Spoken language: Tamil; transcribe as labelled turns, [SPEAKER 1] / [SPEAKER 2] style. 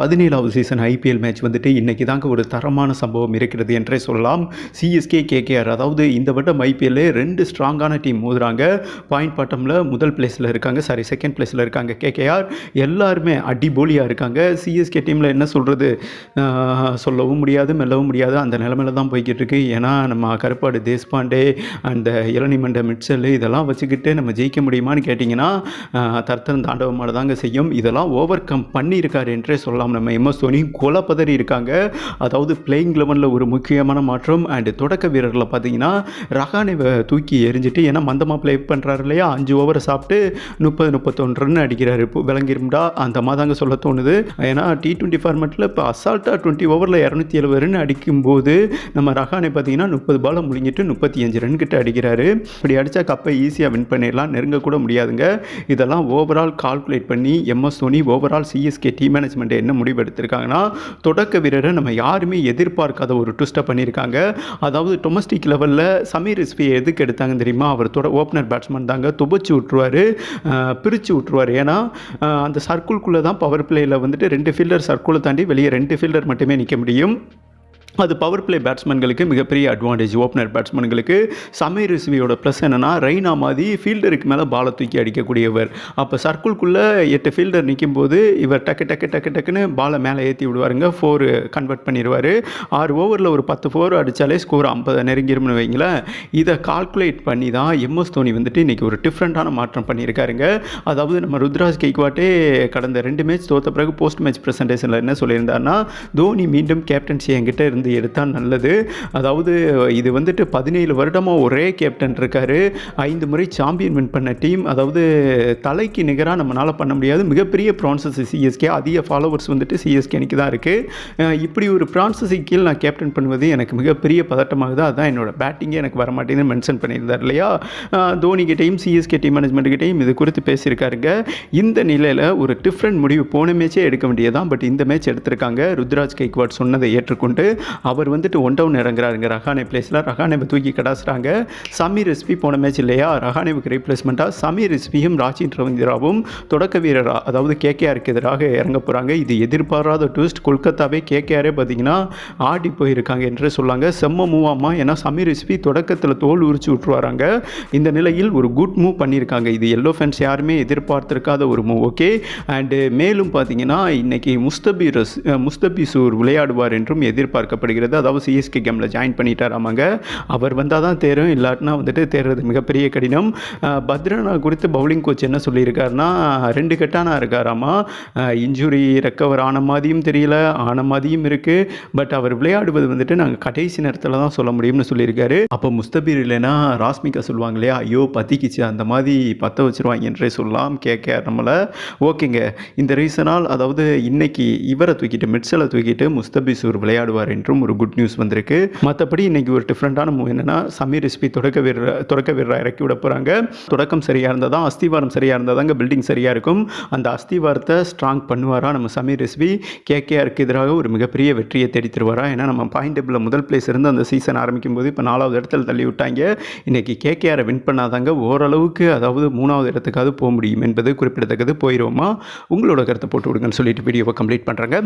[SPEAKER 1] பதினேழாவது சீசன் ஐபிஎல் மேட்ச் வந்துட்டு இன்றைக்கி தாங்க ஒரு தரமான சம்பவம் இருக்கிறது என்றே சொல்லலாம். சிஎஸ்கே கேகேஆர் அதாவது இந்த வருடம் ஐபிஎல்ல ரெண்டு ஸ்ட்ராங்கான டீம் மோதுறாங்க. பாயிண்ட் பாட்டமில் முதல் பிளேஸில் இருக்காங்க. சாரி செகண்ட் பிளேஸில் இருக்காங்க கேகேஆர் எல்லாருமே அடிபோலியாக இருக்காங்க. சிஎஸ்கே டீமில் என்ன சொல்கிறது சொல்லவும் முடியாது மெல்லவும் முடியாது. அந்த நிலமையில தான் போய்கிட்டு இருக்கு. ஏன்னா நம்ம கருப்பாடு தேஷ்பாண்டே அந்த இளநிமண்ட மிட்சல் இதெல்லாம் வச்சுக்கிட்டு நம்ம ஜெயிக்க முடியுமான்னு கேட்டிங்கன்னா தர்த்தன் தாண்டவமாக தாங்க செய்யும். இதெல்லாம் ஓவர் கம் பண்ணியிருக்காரு என்றே சொல்லலாம். நம்ம எம்எஸ் தோனி கொலை பதறி இருக்காங்க. அதாவது பிளேயிங் லெவனில் ஒரு முக்கியமான மாற்றம் அண்டு தொடக்க வீரர்களை பார்த்தீங்கன்னா ரஹானை தூக்கி எரிஞ்சிட்டு ஏன்னா மந்தமாக ப்ளே பண்ணுறாரு இல்லையா? அஞ்சு ஓவரை சாப்பிட்டு முப்பது முப்பத்தொன்று ரன் அடிக்கிறாரு. இப்போ விளங்கிரும்டா? அந்த மாதிரி தாங்க சொல்ல தோணுது. ஏன்னா டி டுவெண்ட்டி ஃபார்மெட்டில் இப்போ அசால்ட்டாக டுவெண்ட்டி ஓவரில் இரநூத்தி எழுபது ரன் அடிக்கும்போது நம்ம ரஹானை பார்த்தீங்கன்னா முப்பது பாலை முடிஞ்சிட்டு முப்பத்தி அஞ்சு ரன் கிட்ட அடிக்கிறாரு. இப்படி அடித்தா கப்பை ஈஸியாக வின் பண்ணிடலாம். நெருங்க கூட முடியாதுங்க. இதெல்லாம் ஓவரால் கால்குலேட் பண்ணி MS Dhoni overall CSK team management என்ன முடிவு எடுத்திருக்காங்கன்னா தொடக்க வீரரை நம்ம யாருமே எதிர்பார்க்காத ஒரு ட்விஸ்ட்டை பண்ணியிருக்காங்க. அதாவது டொமஸ்டிக் லெவலில் சமீர் ரிஸ்வி எதுக்கு எடுத்தாங்க தெரியுமா? அவர் தொட ஓப்பனர் பேட்ஸ்மேன் தாங்க. துபச்சு விட்ருவார் பிரித்து விட்ருவார் ஏன்னா அந்த சர்க்குள்குள்ளே தான் பவர் பிளேயில் வந்துட்டு ரெண்டு ஃபீல்டர் சர்க்குளை தாண்டி வெளியே ரெண்டு ஃபீல்டர் மட்டுமே நிற்க முடியும். அது பவர் பிளே பேட்ஸ்மேன்களுக்கு மிகப்பெரிய அட்வான்டேஜ் ஓப்பனர் பேட்ஸ்மேன்களுக்கு சமீர் ரிசிவியோட ப்ளஸ் என்னென்னா ரெய்னா மாதிரி ஃபீல்டருக்கு மேலே பாலை தூக்கி அடிக்கக்கூடியவர். அப்போ சர்க்குள்குள்ளே எட்டு ஃபீல்டர் நிற்கும் போது இவர் டக்கு டக்கு டக்கு டக்குன்னு பாலை மேலே ஏற்றி விடுவாருங்க. ஃபோர் கன்வெர்ட் பண்ணிடுவார் ஆறு ஓவரில் ஒரு பத்து ஃபோர் அடித்தாலே ஸ்கோர் ஐம்பது நெருங்கிரும்னு வைங்களேன். இதை கால்குலேட் பண்ணி தான் எம்எஸ் தோனி வந்துட்டு இன்றைக்கி ஒரு டிஃப்ரெண்ட்டான மாற்றம் பண்ணியிருக்காருங்க. அதாவது நம்ம ருத்ராஜ் கெய்க்வாட்டே கடந்த ரெண்டு மேட்ச் தோத்த பிறகு போஸ்ட் மேட்ச் ப்ரெசன்டேஷனில் என்ன சொல்லியிருந்தாருன்னா தோனி மீண்டும் கேப்டன்சி என்கிட்ட இருந்து எடுத்தால் நல்லது. அதாவது இது வந்துட்டு பதினேழு வருடமாக ஒரே கேப்டன் இருக்காரு. ஐந்து முறை சாம்பியன் வின் பண்ண டீம் அதாவது தலைக்கு நிகராக நம்மளால் பண்ண முடியாது. மிகப்பெரிய ப்ரான்சஸ் சிஎஸ்கே அதிக ஃபாலோவர்ஸ் வந்துட்டு சிஎஸ்கே அன்றைக்கி தான் இருக்குது இப்படி ஒரு ப்ரான்சஸை கீழ் நான் கேப்டன் பண்ணுவது எனக்கு மிகப்பெரிய பதட்டமாகுது அதான் என்னோடய பேட்டிங்கே எனக்கு வர மாட்டேங்குதுன்னு மென்ஷன் பண்ணியிருந்தார் இல்லையா? தோனிக்கிட்டையும் சிஎஸ்கே டீம் மேனேஜ்மெண்ட்டுக்கிட்டையும் இது குறித்து பேசியிருக்காருங்க. இந்த நிலையில் ஒரு டிஃப்ரெண்ட் முடிவு போன மேட்சே எடுக்க வேண்டியதான் பட் இந்த மேட்ச் எடுத்திருக்காங்க. ருத்ராஜ் கைக்வாட் சொன்னதை ஏற்றுக்கொண்டு அவர் வந்துட்டு ஒன் டவுன் இறங்குறாருங்க. ரஹானே பிளேஸில் ரஹானேவை தூக்கி கடாசுறாங்க. சமீர் ரெசிபி போன மேட்ச் இல்லையா? ரஹானேவுக்கு ரீப்ளேஸ்மெண்ட்டாக சமீர் ரெசிபியும் ராஜின் ரவீந்திராவும் தொடக்க வீரரா அதாவது கேகேஆருக்கு எதிராக இறங்க போகிறாங்க இது எதிர்பாராத ட்விஸ்ட் கொல்கத்தாவே கேகேஆரே பார்த்தீங்கன்னா ஆடி போயிருக்காங்க என்று சொல்லாங்க. செம்ம மூவாமா ஏன்னா சமீர் எஸ்பி தொடக்கத்தில் தோல் உரிச்சு விட்டுருவாராங்க. இந்த நிலையில் ஒரு குட் மூவ் பண்ணியிருக்காங்க. இது எல்லோ ஃபேன்ஸ் யாருமே எதிர்பார்த்திருக்காத ஒரு மூவ் ஓகே அண்டு மேலும் பார்த்தீங்கன்னா இன்னைக்கு முஸ்தபி முஸ்தபிசூர் விளையாடுவார் என்றும் எதிர்பார்க்க எதிர்பார்க்கப்படுகிறது அதாவது சிஎஸ்கே கேமில் ஜாயின் பண்ணிட்டாராமாங்க. அவர் வந்தால் தான் தேரும் இல்லாட்டினா வந்துட்டு தேர்றது மிகப்பெரிய கடினம். பத்ரனா குறித்து பவுலிங் கோச் என்ன சொல்லியிருக்காருன்னா ரெண்டு கட்டானா இருக்காராமா. இன்ஜுரி ரெக்கவர் ஆன மாதிரியும் தெரியல ஆன மாதிரியும் இருக்குது பட் அவர் விளையாடுவது வந்துட்டு நாங்கள் கடைசி நேரத்தில் தான் சொல்ல முடியும்னு சொல்லியிருக்காரு. அப்போ முஸ்தபீர் இல்லைன்னா ராஸ்மிகா சொல்லுவாங்க இல்லையா ஐயோ பத்திக்கிச்சு அந்த மாதிரி பற்ற வச்சுருவாங்க என்றே சொல்லலாம் கேட்க நம்மளை ஓகேங்க. இந்த ரீசனால் அதாவது இன்னைக்கு இவரை தூக்கிட்டு மிட்சலை தூக்கிட்டு முஸ்தபிசூர் விளையாடுவார் என்று மற்றும் ஒரு குட் நியூஸ் வந்திருக்கு. மற்றபடி இன்னைக்கு ஒரு டிஃப்ரெண்ட்டான மூவ் என்னன்னா சமீர் ரெசிபி தொடக்க வீரர் தொடக்க வீரரா இறக்கி விட போகிறாங்க தொடக்கம் சரியாக இருந்தால் தான் அஸ்திவாரம் சரியாக இருந்தால் தாங்க பில்டிங் சரியாக இருக்கும். அந்த அஸ்திவாரத்தை ஸ்ட்ராங் பண்ணுவாரா நம்ம சமீர் ரெசிபி கேகேஆருக்கு எதிராக ஒரு மிகப்பெரிய வெற்றியை தேடி தருவாரா? ஏன்னா நம்ம பாயிண்ட் டேபிளில் முதல் பிளேஸ் இருந்து அந்த சீசன் ஆரம்பிக்கும் போது இப்போ நாலாவது இடத்துல தள்ளி விட்டாங்க. இன்னைக்கு கேகேஆரை வின் பண்ணாதாங்க ஓரளவுக்கு அதாவது மூணாவது இடத்துக்காவது போக முடியும் என்பது குறிப்பிடத்தக்கது. போயிடுவோமா உங்களோட கருத்தை போட்டு விடுங்கன்னு சொல்லிட்டு வீடியோவை கம்ப்ளீட் பண்ணுறாங்க